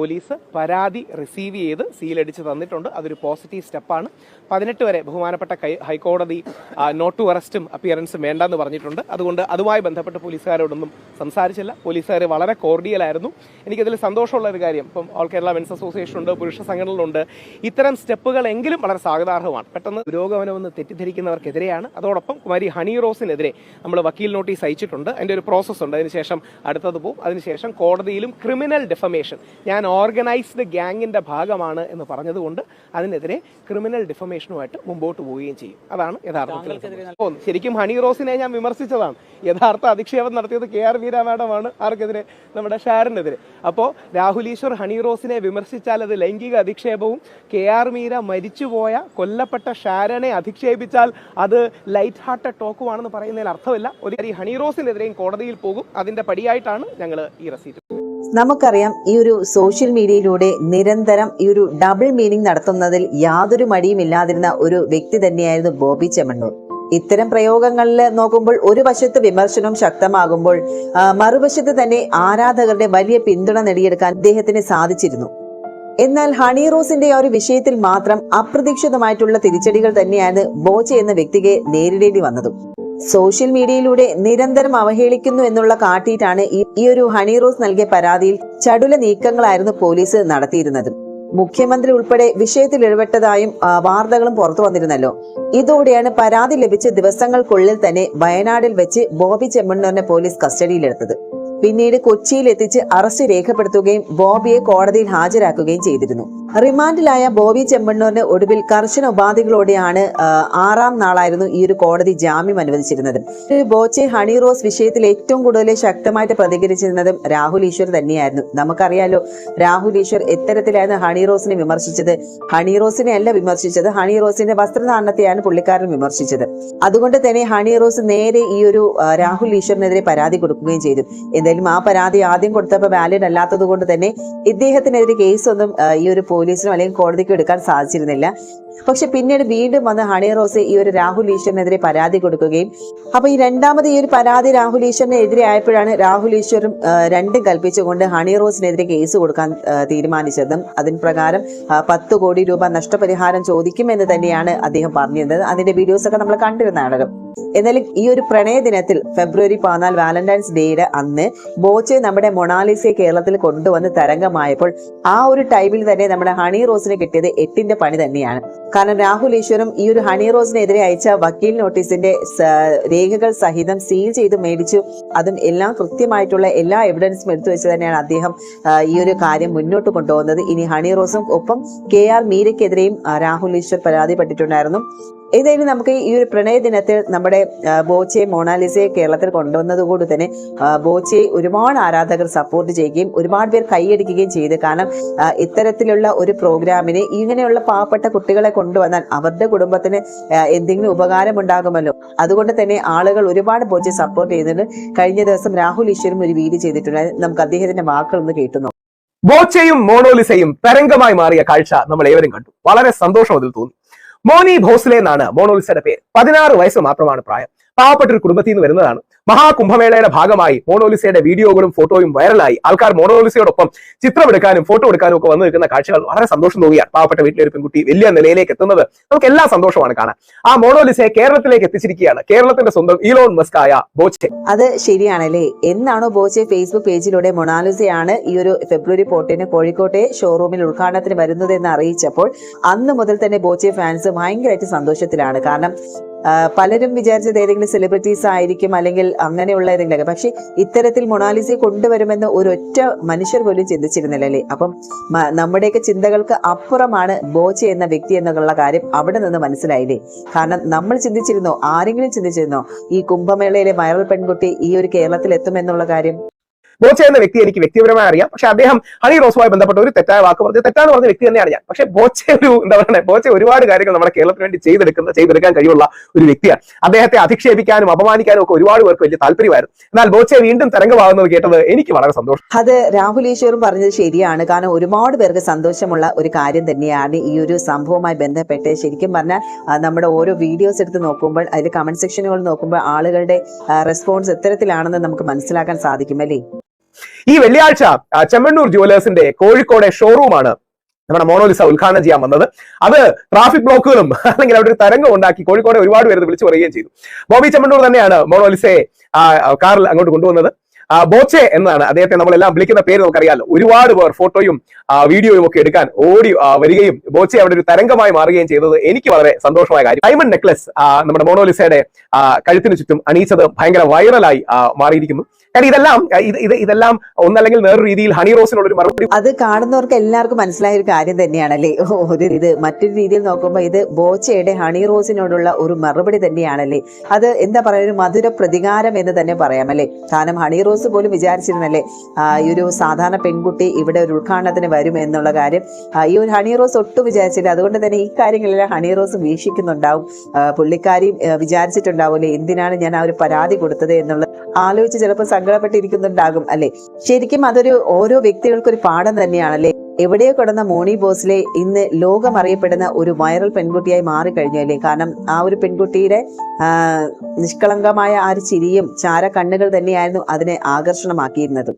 Police പരാതി receive ചെയ്ത് സീലടിച്ച് തന്നിട്ടുണ്ട്. അതൊരു പോസിറ്റീവ് സ്റ്റെപ്പാണ് പതിനെട്ട് വരെ ബഹുമാനപ്പെട്ട ഹൈക്കോടതി നോട്ട് ടു അറസ്റ്റും അപ്പിയറൻസും വേണ്ടെന്ന് പറഞ്ഞിട്ടുണ്ട്. അതുകൊണ്ട് അതുമായി ബന്ധപ്പെട്ട് പോലീസുകാരോടൊന്നും സംസാരിച്ചില്ല. പോലീസുകാർ വളരെ കോർഡിയലായിരുന്നു എനിക്കതിൽ സന്തോഷമുള്ള ഒരു കാര്യം ഇപ്പം ഓൾ കേരള മെൻസ് അസോസിയേഷൻ ഉണ്ട് പുരുഷ സംഘടനകളുണ്ട് ഇത്തരം സ്റ്റെപ്പുകൾ എങ്കിലും വളരെ സ്വാഗതാർഹമാണ്. പെട്ടെന്ന് പുരോഗമനമെന്ന് തെറ്റിദ്ധരിക്കുന്നവർക്കെതിരെയാണ്. അതോടൊപ്പം കുമാരി ഹണി റോസിനെതിരെ നമ്മൾ വക്കീൽ നോട്ടീസ് അയച്ചിട്ടുണ്ട്. അതിന്റെ ഒരു പ്രോസസ്സ് ഉണ്ട്. അതിനുശേഷം അടുത്തത് പോകും അതിനുശേഷം കോടതിയിലും ക്രിമിനൽ ഡെഫമേഷൻ ഞാൻ ഓർഗനൈസ്ഡ് ഗ്യാങ്ങിന്റെ ഭാഗമാണ് എന്ന് പറഞ്ഞതുകൊണ്ട് അതിനെതിരെ ക്രിമിനൽ ഡിഫമേഷനുമായിട്ട് മുമ്പോട്ട് പോവുകയും ചെയ്യും. അതാണ് യഥാർത്ഥത്തിൽ ശരിക്കും ഹണി റോസിനെ ഞാൻ വിമർശിച്ചതാണ്. യഥാർത്ഥ അധിക്ഷേപം നടത്തിയത് കെ ആർ വീര മാഡമാണ് ആർക്കെതിരെ? നമ്മുടെ ഷാറിനെതിരെ അപ്പോൾ രാഹുൽ ഈശ്വർ ഹണി റോസിനെ വിമർശിച്ചാൽ അത് ലൈംഗിക അധിക്ഷേപവും കെ ആർ മീര മരിച്ചുപോയ കൊല്ലപ്പെട്ട ഷാരനെ അധിക്ഷേപിച്ചാൽ അത് ലൈറ്റ് ഹാർട്ടഡ് ടോക്കുമാണെന്ന് പറയുന്നതിൽ അർത്ഥമില്ല. ഒരു ഹണി റോസിനെതിരെയും കോടതിയിൽ പോകും. അതിന്റെ പടിയായിട്ടാണ് ഞങ്ങൾ ഈ റെസീറ്റ് നമുക്കറിയാം ഈ ഒരു സോഷ്യൽ മീഡിയയിലൂടെ നിരന്തരം ഈ ഒരു ഡബിൾ മീനിങ് നടത്തുന്നതിൽ യാതൊരു മടിയും ഇല്ലാതിരുന്ന ഒരു വ്യക്തി തന്നെയായിരുന്നു ബോബി ചെമ്മണ്ണൂർ. ഇത്തരം പ്രയോഗങ്ങളിൽ നോക്കുമ്പോൾ ഒരു വശത്ത് വിമർശനം ശക്തമാകുമ്പോൾ മറുവശത്ത് തന്നെ ആരാധകരുടെ വലിയ പിന്തുണ നേടിയെടുക്കാൻ അദ്ദേഹത്തിന് സാധിച്ചിരുന്നു. എന്നാൽ ഹണി റോസിന്റെ ആ ഒരു വിഷയത്തിൽ മാത്രം അപ്രതീക്ഷിതമായിട്ടുള്ള തിരിച്ചടികൾ തന്നെയാണ് ബോച്ചെ എന്ന വ്യക്തിയെ നേരിടേണ്ടി വന്നതും. സോഷ്യൽ മീഡിയയിലൂടെ നിരന്തരം അവഹേളിക്കുന്നു എന്നുള്ള കാട്ടിയിട്ടാണ് ഈ- ഒരു ഹണി റോസ് നൽകിയ പരാതിയിൽ ചടുല നീക്കങ്ങളായിരുന്നു പോലീസ് നടത്തിയിരുന്നത്. മുഖ്യമന്ത്രി ഉൾപ്പെടെ വിഷയത്തിൽ ഇടപെട്ടതായും വാർത്തകളും പുറത്തു വന്നിരുന്നല്ലോ. ഇതോടെയാണ് പരാതി ലഭിച്ച ദിവസങ്ങൾക്കുള്ളിൽ തന്നെ വയനാടിൽ വെച്ച് ബോബി ചെമ്മണ്ണൂരിനെ പോലീസ് കസ്റ്റഡിയിലെടുത്തത്. പിന്നീട് കൊച്ചിയിൽ എത്തിച്ച് അറസ്റ്റ് രേഖപ്പെടുത്തുകയും ബോബിയെ കോടതിയിൽ ഹാജരാക്കുകയും ചെയ്തിരുന്നു. റിമാൻഡിലായ ബോബി ചെമ്മണ്ണൂരിന് ഒടുവിൽ കർശന ഉപാധികളോടെയാണ് ആറാം നാളായിരുന്നു ഈ ഒരു കോടതി ജാമ്യം അനുവദിച്ചിരുന്നത്. ബോച്ചെ ഹണി റോസ് വിഷയത്തിൽ ഏറ്റവും കൂടുതൽ ശക്തമായിട്ട് പ്രതികരിച്ചിരുന്നതും രാഹുൽ ഈശ്വർ തന്നെയായിരുന്നു. നമുക്കറിയാലോ രാഹുൽ ഈശ്വർ എത്തരത്തിലായിരുന്നു ഹണി റോസിനെ വിമർശിച്ചത്. ഹണി റോസിനെ അല്ല വിമർശിച്ചത് ഹണി റോസിന്റെ വസ്ത്രധാരണത്തെയാണ് പുള്ളിക്കാരൻ വിമർശിച്ചത്. അതുകൊണ്ട് തന്നെ ഹണി റോസ് നേരെ ഈ ഒരു രാഹുൽ ഈശ്വറിനെതിരെ പരാതി കൊടുക്കുകയും ചെയ്തു. എന്തായാലും ആ പരാതി ആദ്യം കൊടുത്തപ്പോൾ വാലിഡ് അല്ലാത്തത് കൊണ്ട് തന്നെ ഇദ്ദേഹത്തിനെതിരെ കേസൊന്നും ഈ ഒരു പോലീസിനോ അല്ലെങ്കിൽ കോടതിക്കും എടുക്കാൻ സാധിച്ചിരുന്നില്ല. പക്ഷെ പിന്നീട് വീണ്ടും വന്ന് ഹണി റോസ് ഈ ഒരു രാഹുൽ ഈശ്വറിനെതിരെ പരാതി കൊടുക്കുകയും അപ്പൊ ഈ രണ്ടാമത് ഈ ഒരു പരാതി രാഹുൽ ഈശ്വറിനെതിരെ ആയപ്പോഴാണ് രാഹുൽ ഈശ്വറും രണ്ടും കൽപ്പിച്ചുകൊണ്ട് ഹണി റോസിനെതിരെ കേസ് കൊടുക്കാൻ തീരുമാനിച്ചതും. അതിന് പ്രകാരം പത്ത് കോടി രൂപ നഷ്ടപരിഹാരം ചോദിക്കുമെന്ന് തന്നെയാണ് അദ്ദേഹം പറഞ്ഞിരുന്നത്. അതിന്റെ വീഡിയോസ് ഒക്കെ നമ്മൾ കണ്ടിരുന്നതാണല്ലോ. എന്നാലും ഈ ഒരു പ്രണയ ദിനത്തിൽ ഫെബ്രുവരി പതിനാല് വാലന്റൈൻസ് ഡേയുടെ അന്ന് ബോച്ചെ നമ്മുടെ മൊണാലിസയെ കേരളത്തിൽ കൊണ്ടുവന്ന് തരംഗമായപ്പോൾ ആ ഒരു ടൈമിൽ തന്നെ നമ്മുടെ ഹണി റോസിന് കിട്ടിയത് എട്ടിന്റെ പണി തന്നെയാണ്. കാരണം രാഹുൽ ഈശ്വറും ഈ ഒരു ഹണി റോസിനെതിരെ അയച്ച വക്കീൽ നോട്ടീസിന്റെ രേഖകൾ സഹിതം സീൽ ചെയ്ത് മേടിച്ചു. അതും എല്ലാം കൃത്യമായിട്ടുള്ള എല്ലാ എവിഡൻസും എടുത്തു വെച്ച് തന്നെയാണ് അദ്ദേഹം ഈ ഒരു കാര്യം മുന്നോട്ട് കൊണ്ടുപോകുന്നത്. ഇനി ഹണി റോസും ഒപ്പം കെ ആർ മീരയ്ക്കെതിരെയും രാഹുൽ ഈശ്വർ പരാതിപ്പെട്ടിട്ടുണ്ടായിരുന്നു. ഏതായാലും നമുക്ക് ഈ ഒരു പ്രണയ ദിനത്തിൽ നമ്മുടെ ബോച്ചെ മൊണാലിസയെ കേരളത്തിൽ കൊണ്ടുവന്നതുകൊണ്ട് തന്നെ ബോച്ചയെ ഒരുപാട് ആരാധകർ സപ്പോർട്ട് ചെയ്യുകയും ഒരുപാട് പേർ കൈയടിക്കുകയും ചെയ്തു. കാരണം ഇത്തരത്തിലുള്ള ഒരു പ്രോഗ്രാമിന് ഇങ്ങനെയുള്ള പാവപ്പെട്ട കുട്ടികളെ കൊണ്ടുവന്നാൽ അവരുടെ കുടുംബത്തിന് എന്തെങ്കിലും ഉപകാരം ഉണ്ടാകുമല്ലോ. അതുകൊണ്ട് തന്നെ ആളുകൾ ഒരുപാട് ബോച്ചെ സപ്പോർട്ട് ചെയ്യുന്നുണ്ട് കഴിഞ്ഞ ദിവസം രാഹുൽ ഈശ്വരും ഒരു വീഡിയോ ചെയ്തിട്ടുണ്ട്. നമുക്ക് അദ്ദേഹത്തിന്റെ വാക്കുകളൊന്ന് കേട്ടുന്നു ബോച്ചയും മോണോലിസയും തരംഗമായി മാറിയ കാഴ്ച നമ്മൾ ഏവരും കണ്ടു. വളരെ സന്തോഷം അതിൽ തോന്നി. മോനി ഭോസ്ലെ എന്നാണ് മോണോലിസയുടെ പേര്. പതിനാറ് വയസ്സ് മാത്രമാണ് പ്രായം. പാവപ്പെട്ട ഒരു കുടുംബത്തിൽ നിന്ന് വരുന്നതാണ്. മഹാകുംഭമേളയുടെ ഭാഗമായി മോണോലിസയുടെ വീഡിയോകളും ഫോട്ടോയും വൈറലായി. ആൾക്കാർ മോണോലിസയോടൊപ്പം ചിത്രമെടുക്കാനും ഫോട്ടോ എടുക്കാനും ഒക്കെ വന്നു നിൽക്കുന്ന കാഴ്ചകൾ വളരെ സന്തോഷം തോന്നിയാണ്. പാവപ്പെട്ട വീട്ടിലെ ഒരു പെൺകുട്ടി വലിയ നിലയിലേക്ക് എത്തുന്നത് നമുക്ക് എല്ലാ സന്തോഷമാണ് കാണാൻ. ആ മോണോലിസയെ കേരളത്തിലേക്ക് എത്തിച്ചിരിക്കുകയാണ്. കേരളത്തിന്റെ സ്വന്തം ഈലോൺ മസ്കായ ബോച്ചെ. അത് ശരിയാണല്ലേ? എന്നാണോ ബോച്ചെ ഫേസ്ബുക്ക് പേജിലൂടെ മൊണാലിസയാണ് ഈ ഒരു ഫെബ്രുവരി ഫോർട്ടീന് കോഴിക്കോട്ടെ ഷോറൂമിൽ ഉദ്ഘാടനത്തിന് വരുന്നത് എന്ന് അറിയിച്ചപ്പോൾ അന്ന് മുതൽ തന്നെ ബോച്ചെ ഫാൻസ് ഭയങ്കരമായിട്ട് സന്തോഷത്തിലാണ്. കാരണം പലരും വിചാരിച്ചത് ഏതെങ്കിലും സെലിബ്രിറ്റീസ് ആയിരിക്കും അല്ലെങ്കിൽ അങ്ങനെയുള്ള ഏതെങ്കിലും പക്ഷെ ഇത്തരത്തിൽ മൊണാലിസയെ കൊണ്ടുവരുമെന്ന് ഒരൊറ്റ മനുഷ്യർ പോലും ചിന്തിച്ചിരുന്നില്ല അല്ലേ? അപ്പം നമ്മുടെയൊക്കെ ചിന്തകൾക്ക് അപ്പുറമാണ് ബോച്ചെ എന്ന വ്യക്തി എന്നുള്ള കാര്യം അവിടെ നിന്ന് മനസ്സിലായില്ലേ? കാരണം നമ്മൾ ചിന്തിച്ചിരുന്നോ? ആരെങ്കിലും ചിന്തിച്ചിരുന്നോ? ഈ കുംഭമേളയിലെ വൈറൽ പെൺകുട്ടി ഈ ഒരു കേരളത്തിൽ എത്തുമെന്നുള്ള കാര്യം? ബോച്ചെ എന്ന വ്യക്തി എനിക്ക് വ്യക്തിപരമായി അറിയാം. പക്ഷെ അദ്ദേഹം ഹണി റോസുമായി ബന്ധപ്പെട്ട ഒരു തെറ്റായ വാക്ക് പറഞ്ഞ തെറ്റാന്ന് പറഞ്ഞ വ്യക്തി തന്നെയാണ് ഞാൻ. പക്ഷെ ബോച്ചെ ഒരു എന്താ പറയുക ബോച്ചെ ഒരുപാട് കാര്യങ്ങൾ നമ്മുടെ കേരളത്തിന് വേണ്ടി ചെയ്തെടുക്കുന്ന ചെയ്തെടുക്കാൻ കഴിവുള്ള ഒരു വ്യക്തിയാണ്. അദ്ദേഹത്തെ അധിക്ഷേപിക്കാനും അപമാനിക്കാനും ഒക്കെ ഒരുപാട് പേർക്ക് വലിയ താല്പര്യമായിരുന്നു. എന്നാൽ ബോച്ചെ വീണ്ടും തരംഗമാകുന്നത് കേട്ടത് എനിക്ക് വളരെ സന്തോഷം. അത് രാഹുൽ ഈശ്വറും പറഞ്ഞത് ശരിയാണ്. കാരണം ഒരുപാട് പേർക്ക് സന്തോഷമുള്ള ഒരു കാര്യം തന്നെയാണ് ഈ ഒരു സംഭവവുമായി ബന്ധപ്പെട്ട് ശരിക്കും പറഞ്ഞാൽ നമ്മുടെ ഓരോ വീഡിയോസ് എടുത്ത് നോക്കുമ്പോൾ അതിൽ കമന്റ് സെക്ഷനുകൾ നോക്കുമ്പോൾ ആളുകളുടെ റെസ്പോൺസ് എത്തരത്തിലാണെന്ന് നമുക്ക് മനസ്സിലാക്കാൻ സാധിക്കും അല്ലേ? ഈ വെള്ളിയാഴ്ച ചെമ്മണ്ണൂർ ജുവലേഴ്സിന്റെ കോഴിക്കോടെ ഷോറൂമാണ് നമ്മുടെ മോണോലിസ ഉദ്ഘാടനം ചെയ്യാൻ വന്നത്. അത് ട്രാഫിക് ബ്ലോക്കുകളും അല്ലെങ്കിൽ അവിടെ ഒരു തരംഗം ഉണ്ടാക്കി കോഴിക്കോടെ ഒരുപാട് പേര് വിളിച്ചു പറയുകയും ചെയ്തു. ബോബി ചെമ്മണ്ണൂർ തന്നെയാണ് മോണോലിസയെ കാറിൽ അങ്ങോട്ട് കൊണ്ടുവന്നത്. ബോച്ചെ എന്നാണ് അദ്ദേഹത്തെ നമ്മളെല്ലാം വിളിക്കുന്ന പേര് നമുക്കറിയാലോ. ഒരുപാട് പേർ ഫോട്ടോയും വീഡിയോയും ഒക്കെ എടുക്കാൻ ഓടി വരികയും ബോച്ചെ അവിടെ ഒരു തരംഗമായി മാറുകയും ചെയ്തത് എനിക്ക് വളരെ സന്തോഷമായ കാര്യം. ഡയമണ്ട് നെക്ലസ് നമ്മുടെ മോണോലിസയുടെ കഴുത്തിന് ചുറ്റും അണിയിച്ചത് ഭയങ്കര വൈറലായി മാറിയിരിക്കുന്നു. കാരണം ഇതെല്ലാം ഇത് ഇത് ഇതെല്ലാം ഒന്നല്ലെങ്കിൽ വേറൊരു രീതിയിൽ ഹണി റോസിനുള്ള ഒരു മറുപടി അത് കാണുന്നവർക്ക് എല്ലാവർക്കും മനസ്സിലായ ഒരു കാര്യം തന്നെയാണല്ലേ? ഒരു ഇത് മറ്റൊരു രീതിയിൽ നോക്കുമ്പോൾ ഇത് ബോച്ചയുടെ ഹണി റോസിനോടുള്ള ഒരു മറുപടി തന്നെയാണല്ലേ? അത് എന്താ പറയുക ഒരു മധുര പ്രതികാരം എന്ന് തന്നെ പറയാം അല്ലേ കാരണം ഹണി റോസ് പോലും വിചാരിച്ചിരുന്നല്ലേ? ഈ ഒരു സാധാരണ പെൺകുട്ടി ഇവിടെ ഒരു ഉദ്ഘാടനത്തിന് വരും എന്നുള്ള കാര്യം. ഈ ഒരു ഹണി റോസ് ഒട്ടും വിചാരിച്ചില്ല. അതുകൊണ്ട് തന്നെ ഈ കാര്യങ്ങളെല്ലാം ഹണി റോസ് വീക്ഷിക്കുന്നുണ്ടാവും. പുള്ളിക്കാരി വിചാരിച്ചിട്ടുണ്ടാവും വിചാരിച്ചിട്ടുണ്ടാവില്ലേ എന്തിനാണ് ഞാൻ ആ ഒരു പരാതി കൊടുത്തത് എന്നുള്ളത് ആലോചിച്ച് ചിലപ്പോൾ സങ്കടപ്പെട്ടിരിക്കുന്നുണ്ടാകും അല്ലെ? ശരിക്കും അതൊരു ഓരോ വ്യക്തികൾക്കൊരു പാഠം തന്നെയാണല്ലേ? എവിടെയോ കിടന്ന മോണി ബോസ്ലെ ഇന്ന് ലോകം അറിയപ്പെടുന്ന ഒരു വൈറൽ പെൺകുട്ടിയായി മാറിക്കഴിഞ്ഞു അല്ലേ കാരണം ആ ഒരു പെൺകുട്ടിയുടെ നിഷ്കളങ്കമായ ആ ഒരു ചിരിയും ചാര കണ്ണുകൾ തന്നെയായിരുന്നു അതിനെ ആകർഷണമാക്കിയിരുന്നത്.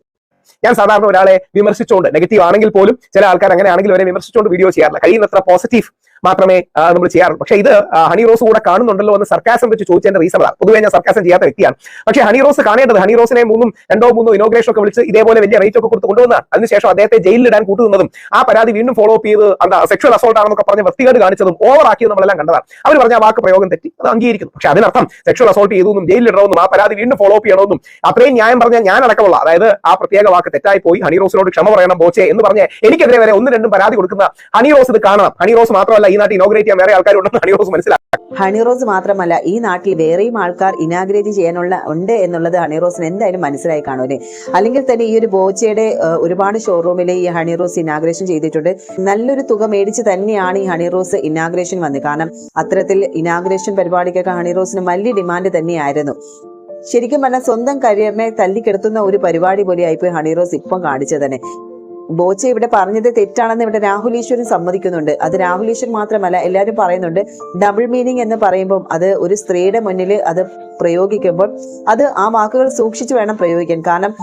ഞാൻ സാധാരണ ഒരാളെ വിമർശിച്ചുകൊണ്ട് നെഗറ്റീവ് ആണെങ്കിൽ പോലും ചില ആൾക്കാർ അങ്ങനെ ആണെങ്കിൽ അവരെ വിമർശിച്ചുകൊണ്ട് വീഡിയോ ചെയ്യാറില്ല. കഴിയുന്നത്ര പോസിറ്റീവ് മാത്രമേ നമ്മൾ ചെയ്യാറുള്ളൂ. പക്ഷേ ഇത് ഹണി റോസ് കൂടെ കാണുന്നുണ്ടല്ലോ എന്ന് സർക്കാസം വെച്ച് ചോദിച്ചതിന്റെ റീസൺ അതാണ്. പൊതുവെ ഞാൻ സർക്കാസം ചെയ്യാത്ത വ്യക്തിയാണ്. പക്ഷേ ഹണി റോസ് കാണേണ്ടത് ഹണി റോസിനെ മൂന്നും രണ്ടോ മൂന്നോ ഇനോഗ്രേഷൻ ഒക്കെ വിളിച്ച് ഇതേപോലെ വലിയ റേറ്റ് ഒക്കെ കൊടുത്ത് കൊണ്ടുവന്നതാണ്. അതിനുശേഷം അദ്ദേഹത്തെ ജയിലിൽ ഇടാൻ കൂട്ടുന്നതും ആ പരാതി വീണ്ടും ഫോളോ അപ്പ് ചെയ്ത് എന്താ സെക്ഷൽ അസോൾട്ട് ആണെന്നൊക്കെ പറഞ്ഞ് വൃത്തികേട് കാണിച്ചതും ഓവർ ആക്കിയത് നമ്മളെല്ലാം കണ്ടതാണ്. അവർ പറഞ്ഞ വാക്ക് പ്രയോഗം തെറ്റി അത് അംഗീകരിക്കുന്നു. പക്ഷേ അതിനർത്ഥം സെക്ഷൽ അസോൾട്ട് ചെയ്തെന്നും ജയിലിൽ ഇടണമെന്നും ആ പരാതി വീണ്ടും ഫോളോ അപ്പ് ചെയ്യണമെന്നും അത്രയും ന്യായം പറഞ്ഞ ഞാൻ അടക്കമുള്ള അതായത് ആ പ്രത്യേക വാക്ക് തെറ്റായി പോയി ഹണി റോസിനോട് ക്ഷമ പറയണം ബോച്ചെ എന്ന് പറഞ്ഞ് എനിക്കെതിരെ വരെ ഒന്ന് രണ്ടും പരാതി കൊടുക്കുന്ന ഹണി റോസ് ഇത് കാണണം. ഹണി റോസ് മാത്രമല്ല ഈ നാട്ടിൽ ഇനോഗ്രേറ്റ് ചെയ്യാൻ വേറെ ആൾക്കാരുണ്ടെന്ന് ഹണി റോസ് ഹണിറോസ് ഹണി റോസ് മാത്രമല്ല ഈ നാട്ടിൽ വേറെയും ആൾക്കാർ ഇനാഗ്രേറ്റ് ചെയ്യാനുള്ള ഉണ്ട് എന്നുള്ളത് ഹണി റോസിന് എന്തായാലും മനസ്സിലായി കാണൂലേ അല്ലെങ്കിൽ തന്നെ ഈ ഒരു ബോച്ചയുടെ ഒരുപാട് ഷോറൂമിൽ ഈ ഹണി റോസ് ഇനാഗ്രേഷൻ ചെയ്തിട്ടുണ്ട്. നല്ലൊരു തുക മേടിച്ച് തന്നെയാണ് ഈ ഹണി റോസ് ഇനാഗ്രേഷൻ വന്നത്. കാരണം അത്തരത്തിൽ ഇനാഗ്രേഷൻ പരിപാടിക്കൊക്കെ ഹണി റോസിന് വലിയ ഡിമാൻഡ് തന്നെയായിരുന്നു. ശരിക്കും പറഞ്ഞാൽ സ്വന്തം കരിയറിനെ തല്ലിക്കെടുത്തുന്ന ഒരു പരിപാടി പോലെ ആയിപ്പോയി ഹണി റോസ് ഇപ്പം കാണിച്ചത് തന്നെ. ബോച്ച ഇവിടെ പറഞ്ഞത് തെറ്റാണെന്ന് ഇവിടെ രാഹുൽ ഈശ്വരൻ സമ്മതിക്കുന്നുണ്ട്. അത് രാഹുൽ ഈശ്വരൻ മാത്രമല്ല എല്ലാവരും പറയുന്നുണ്ട്. ഡബിൾ മീനിങ് എന്ന് പറയുമ്പോൾ അത് ഒരു സ്ത്രീയുടെ മുന്നിൽ അത് പ്രയോഗിക്കുമ്പോൾ അത് ആ വാക്കുകൾ സൂക്ഷിച്ചു വേണം പ്രയോഗിക്കാൻ. കാരണം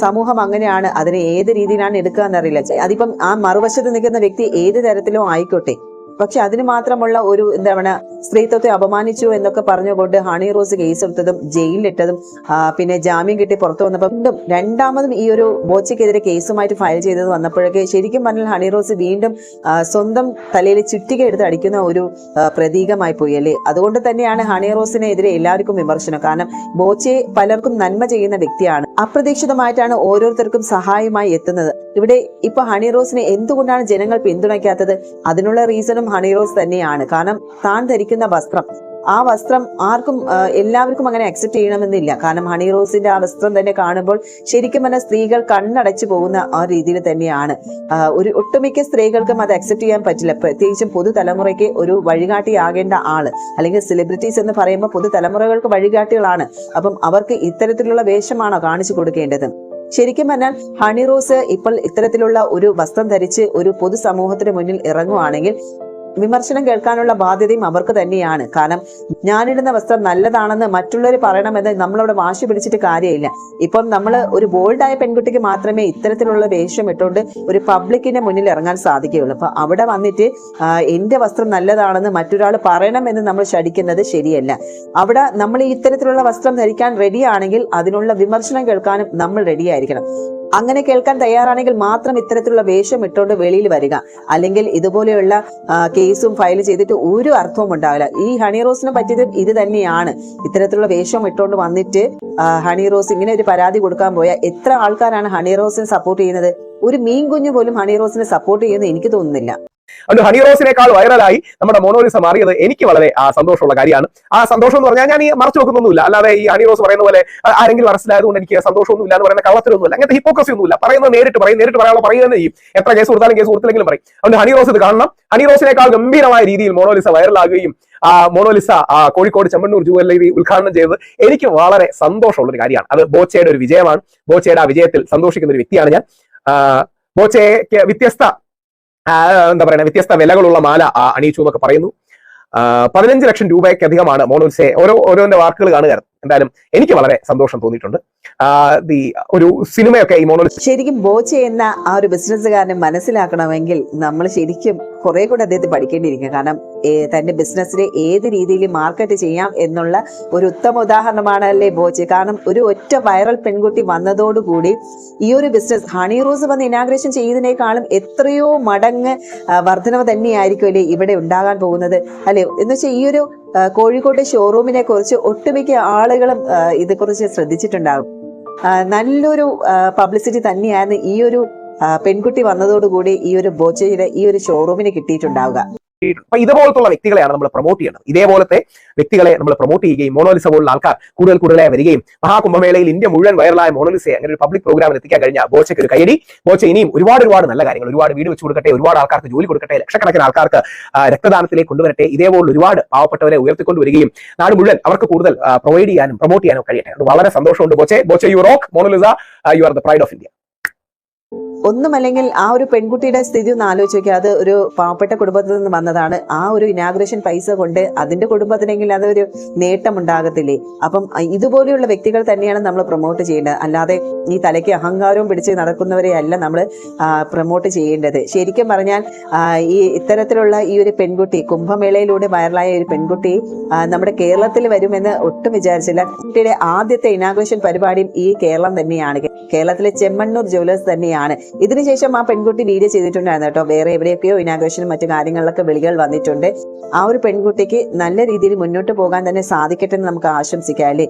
സമൂഹം അങ്ങനെയാണ്. അതിനെ ഏത് രീതിയിലാണ് എടുക്കുക എന്നറിയില്ല. അതിപ്പം ആ മറുവശത്ത് നിൽക്കുന്ന വ്യക്തി ഏത് തരത്തിലും ആയിക്കോട്ടെ. പക്ഷെ അതിന് മാത്രമുള്ള ഒരു എന്താണ് സ്ത്രീത്വത്തെ അപമാനിച്ചു എന്നൊക്കെ പറഞ്ഞുകൊണ്ട് ഹണി റോസ് കേസെടുത്തതും ജയിലിലിട്ടതും പിന്നെ ജാമ്യം കിട്ടി പുറത്തു വന്നപ്പോൾ വീണ്ടും രണ്ടാമതും ഈ ഒരു ബോച്ചയ്ക്കെതിരെ കേസുമായിട്ട് ഫയൽ ചെയ്തത് വന്നപ്പോഴൊക്കെ ശരിക്കും പറഞ്ഞാൽ ഹണി റോസ് വീണ്ടും സ്വന്തം തലയിൽ ചുറ്റിക എടുത്ത് അടിക്കുന്ന ഒരു പ്രതീകമായി പോയി അല്ലേ? അതുകൊണ്ട് തന്നെയാണ് ഹണി റോസിനെതിരെ എല്ലാവർക്കും വിമർശനം. കാരണം ബോച്ചെ പലർക്കും നന്മ ചെയ്യുന്ന വ്യക്തിയാണ്. അപ്രതീക്ഷിതമായിട്ടാണ് ഓരോരുത്തർക്കും സഹായമായി എത്തുന്നത്. ഇവിടെ ഇപ്പൊ ഹണി റോസിനെ എന്തുകൊണ്ടാണ് ജനങ്ങൾ പിന്തുണയ്ക്കാത്തത്? അതിനുള്ള റീസണും ഹണി റോസ് തന്നെയാണ്. കാരണം താൻ ധരിക്കുന്ന വസ്ത്രം. ആ വസ്ത്രം ആർക്കും എല്ലാവർക്കും അങ്ങനെ അക്സെപ്റ്റ് ചെയ്യണമെന്നില്ല. കാരണം ഹണി റോസിന്റെ ആ വസ്ത്രം തന്നെ കാണുമ്പോൾ ശരിക്കും പറഞ്ഞാൽ സ്ത്രീകൾ കണ്ണടച്ചു പോകുന്ന ആ രീതിയിൽ തന്നെയാണ്. ഒരു ഒട്ടുമിക്ക സ്ത്രീകൾക്കും അത് അക്സെപ്റ്റ് ചെയ്യാൻ പറ്റില്ല. പ്രത്യേകിച്ചും പുതുതലമുറയ്ക്ക് ഒരു വഴികാട്ടിയാകേണ്ട ആൾ അല്ലെങ്കിൽ സെലിബ്രിറ്റീസ് എന്ന് പറയുമ്പോൾ പുതുതലമുറകൾക്ക് വഴികാട്ടികളാണ്. അപ്പം അവർക്ക് ഇത്തരത്തിലുള്ള വേഷമാണോ കാണിച്ചു കൊടുക്കേണ്ടത്? ശരിക്കും പറഞ്ഞാൽ ഹണി റോസ് ഇപ്പോൾ ഇത്തരത്തിലുള്ള ഒരു വസ്ത്രം ധരിച്ച് ഒരു പൊതുസമൂഹത്തിന് മുന്നിൽ ഇറങ്ങുവാണെങ്കിൽ വിമർശനം കേൾക്കാനുള്ള ബാധ്യതയും അവർക്ക് തന്നെയാണ്. കാരണം ഞാനിടുന്ന വസ്ത്രം നല്ലതാണെന്ന് മറ്റുള്ളവർ പറയണമെന്ന് നമ്മളവിടെ വാശി പിടിച്ചിട്ട് കാര്യമില്ല. ഇപ്പം നമ്മൾ ഒരു ബോൾഡായ പെൺകുട്ടിക്ക് മാത്രമേ ഇത്തരത്തിലുള്ള വേഷം ഇട്ടുകൊണ്ട് ഒരു പബ്ലിക്കിന്റെ മുന്നിൽ ഇറങ്ങാൻ സാധിക്കുകയുള്ളൂ. അപ്പൊ അവിടെ വന്നിട്ട് എന്റെ വസ്ത്രം നല്ലതാണെന്ന് മറ്റൊരാൾ പറയണമെന്ന് നമ്മൾ ശടിക്കുന്നത് ശരിയല്ല. അവിടെ നമ്മൾ ഇത്തരത്തിലുള്ള വസ്ത്രം ധരിക്കാൻ റെഡിയാണെങ്കിൽ അതിനുള്ള വിമർശനം കേൾക്കാനും നമ്മൾ റെഡിയായിരിക്കണം അങ്ങനെ കേൾക്കാൻ തയ്യാറാണെങ്കിൽ മാത്രം ഇത്തരത്തിലുള്ള വേഷം ഇട്ടുകൊണ്ട് വെളിയിൽ വരിക. അല്ലെങ്കിൽ ഇതുപോലെയുള്ള കേസും ഫയൽ ചെയ്തിട്ട് ഒരു അർത്ഥവും ഉണ്ടാവില്ല. ഈ ഹണി റോസിനെ പറ്റിയത് ഇത് തന്നെയാണ്. ഇത്തരത്തിലുള്ള വേഷം ഇട്ടുകൊണ്ട് വന്നിട്ട് ഹണി റോസ് ഇങ്ങനെ ഒരു പരാതി കൊടുക്കാൻ പോയാൽ എത്ര ആൾക്കാരാണ് ഹണി റോസിനെ സപ്പോർട്ട് ചെയ്യുന്നത്? ഒരു മീൻ കുഞ്ഞു പോലും ഹണി റോസിനെ സപ്പോർട്ട് ചെയ്യുന്നത് എനിക്ക് തോന്നുന്നില്ല. അതുകൊണ്ട് ഹണി റോസിനേക്കാൾ വൈറലായി നമ്മുടെ മോണോലിസ മാറിയത് എനിക്ക് വളരെ സന്തോഷമുള്ള കാര്യമാണ്. ആ സന്തോഷം എന്ന് പറഞ്ഞാൽ ഞാൻ ഈ മറച്ചു വെക്കുന്നൊന്നുമില്ല. അല്ലാതെ ഈ ഹണി റോസ് പറയുന്ന പോലെ ആരെങ്കിലും അറസ്റ്റിലായതുകൊണ്ട് എനിക്ക് സന്തോഷമൊന്നുമില്ല എന്ന് പറയുന്ന കള്ളത്തിലൊന്നുമില്ല അങ്ങനത്തെ ഹിപ്പോക്രസി ഒന്നുമില്ല. പറയുന്നത് നേരിട്ട് പറയും നേരിട്ട് പറയാനുള്ള തന്നെ ചെയ്യും. എത്ര കേസ് കൊടുത്താലും കേസ് കൊടുത്തില്ലെങ്കിലും പറയും. അതുകൊണ്ട് ഹണി റോസ് ഇത് കാണണം. ഹണി റോസിനേക്കാൾ ഗംഭീരമായ രീതിയിൽ മോണോലിസ വൈറലാകുകയും ആ മോണോലിസ കോഴിക്കോട് ചെമ്മണ്ണൂർ ജുവല്ലറി ഉദ്ഘാടനം ചെയ്തത് എനിക്ക് വളരെ സന്തോഷമുള്ള ഒരു കാര്യമാണ്. അത് ബോച്ചയുടെ ഒരു വിജയമാണ്. ബോച്ചയുടെ ആ വിജയത്തിൽ സന്തോഷിക്കുന്ന ഒരു വ്യക്തിയാണ് ഞാൻ. ബോച്ചയ്ക്ക് വ്യത്യസ്ത എന്താ പറയുക വ്യത്യസ്ത വിലകളുള്ള മാല അണിയിച്ചു എന്നൊക്കെ പറയുന്നു. പതിനഞ്ച് ലക്ഷം രൂപയ്ക്കധികമാണ് മോണോൽസെ ഓരോ ഓരോന്റെ വാക്കുകൾ കാണുക. എന്തായാലും എനിക്ക് വളരെ സന്തോഷം തോന്നിയിട്ടുണ്ട്. ഒരു സിനിമയൊക്കെ ഈ മോണോ ശരിക്കും ബോച്ച എന്ന ആ ഒരു ബിസിനസ്സുകാരനെ മനസ്സിലാക്കണമെങ്കിൽ നമ്മൾ ശരിക്കും കുറെ കൂടെ അദ്ദേഹത്തെ പഠിക്കേണ്ടിയിരിക്കും. കാരണം തന്റെ ബിസിനസ്സിനെ ഏത് രീതിയിൽ മാർക്കറ്റ് ചെയ്യാം എന്നുള്ള ഒരു ഉത്തമ ഉദാഹരണമാണ് അല്ലേ ബോച്ച്? കാരണം ഒരു ഒറ്റ വൈറൽ പെൺകുട്ടി വന്നതോടുകൂടി ഈ ഒരു ബിസിനസ് ഹണി റോസ് വന്ന് ഇനാഗ്രേഷൻ ചെയ്തതിനേക്കാളും എത്രയോ മടങ്ങ് വർധനവ് തന്നെയായിരിക്കും അല്ലേ ഇവിടെ ഉണ്ടാകാൻ പോകുന്നത് അല്ലേ? എന്ന് വെച്ചാൽ ഈ ഒരു കോഴിക്കോട്ടെ ഷോറൂമിനെ കുറിച്ച് ഒട്ടുമിക്ക ആളുകളും ഇതേക്കുറിച്ച് ശ്രദ്ധിച്ചിട്ടുണ്ടാകും. നല്ലൊരു പബ്ലിസിറ്റി തന്നെയാണ് ഈ ഒരു പെൺകുട്ടി വന്നതോടുകൂടി ഈ ഒരു ബോച്ചയുടെ ഈ ഒരു ഷോറൂമിന് കിട്ടിയിട്ടുണ്ടാവുക. അപ്പൊ ഇതുപോലത്തുള്ള വ്യക്തികളെയാണ് നമ്മൾ പ്രൊമോട്ട് ചെയ്യേണ്ടത്. ഇതേപോലത്തെ വ്യക്തികളെ നമ്മൾ പ്രൊമോട്ട് ചെയ്യുകയും മോണോലിസ പോലുള്ള ആൾക്കാർ കൂടുതൽ കൂടുതലായി വരികയും മഹാകുംഭമേളയിൽ ഇന്ത്യ മുഴുവൻ വൈറലായ മോണോലിസയെ അങ്ങനെ ഒരു പബ്ലിക് പ്രോഗ്രാമിൽ എത്തിക്കാൻ കഴിഞ്ഞ ബോച്ചയ്ക്ക് ഒരു കൈയടി ബോച്ച ഇനിയും ഒരുപാട് ഒരുപാട് നല്ല കാര്യങ്ങൾ ഒരുപാട് വീട് വെച്ച് കൊടുക്കട്ടെ ഒരുപാട് ആൾക്കാർക്ക് ജോലി കൊടുക്കട്ടെ ലക്ഷക്കണക്കിന് ആൾക്കാർക്ക് രക്തദാനത്തിലേക്ക് കൊണ്ടുവരട്ടെ ഇതേപോലുള്ള ഒരുപാട് പാവപ്പെട്ടവരെ ഉയർത്തിക്കൊണ്ടുവരികയും നാട് മുഴുവൻ അവർക്ക് കൂടുതൽ പ്രൊവൈഡ് ചെയ്യാനും പ്രൊമോട്ട് ചെയ്യാനും കഴിയട്ടെ. വളരെ സന്തോഷമുണ്ട് Boche. Boche you rock Mona Lisa you are the pride of India ഒന്നുമല്ലെങ്കിൽ ആ ഒരു പെൺകുട്ടിയുടെ സ്ഥിതി ഒന്ന് ആലോചിച്ച് നോക്കിയാൽ അത് ഒരു പാവപ്പെട്ട കുടുംബത്തിൽ നിന്ന് വന്നതാണ്. ആ ഒരു ഇനാഗ്രേഷൻ പൈസ കൊണ്ട് അതിന്റെ കുടുംബത്തിനെങ്കിൽ അതൊരു നേട്ടം ഉണ്ടാകത്തില്ലേ? അപ്പം ഇതുപോലെയുള്ള വ്യക്തികൾ തന്നെയാണ് നമ്മൾ പ്രൊമോട്ട് ചെയ്യേണ്ടത്. അല്ലാതെ ഈ തലയ്ക്ക് അഹങ്കാരവും പിടിച്ച് നടക്കുന്നവരെ അല്ല നമ്മൾ പ്രൊമോട്ട് ചെയ്യേണ്ടത്. ശരിക്കും പറഞ്ഞാൽ ഈ ഇത്തരത്തിലുള്ള ഈ ഒരു പെൺകുട്ടി കുംഭമേളയിലൂടെ വൈറലായ ഒരു പെൺകുട്ടി നമ്മുടെ കേരളത്തിൽ വരുമെന്ന് ഒട്ടും വിചാരിച്ചില്ല. കുട്ടിയുടെ ആദ്യത്തെ ഇനാഗ്രേഷൻ പരിപാടിയും ഈ കേരളം തന്നെയാണ്. കേരളത്തിലെ ചെമ്മണ്ണൂർ ജ്വല്ലേഴ്സ് തന്നെയാണ്. ഇതിനുശേഷം ആ പെൺകുട്ടി വീഡിയോ ചെയ്തിട്ടുണ്ടായിരുന്നു കേട്ടോ. വേറെ എവിടെയൊക്കെയോ ഇനാഗ്രേഷനും മറ്റു കാര്യങ്ങളിലൊക്കെ വിളികൾ വന്നിട്ടുണ്ട്. ആ ഒരു പെൺകുട്ടിക്ക് നല്ല രീതിയിൽ മുന്നോട്ട് പോകാൻ തന്നെ സാധിക്കട്ടെ എന്ന് നമുക്ക് ആശംസിക്കാം അല്ലേ?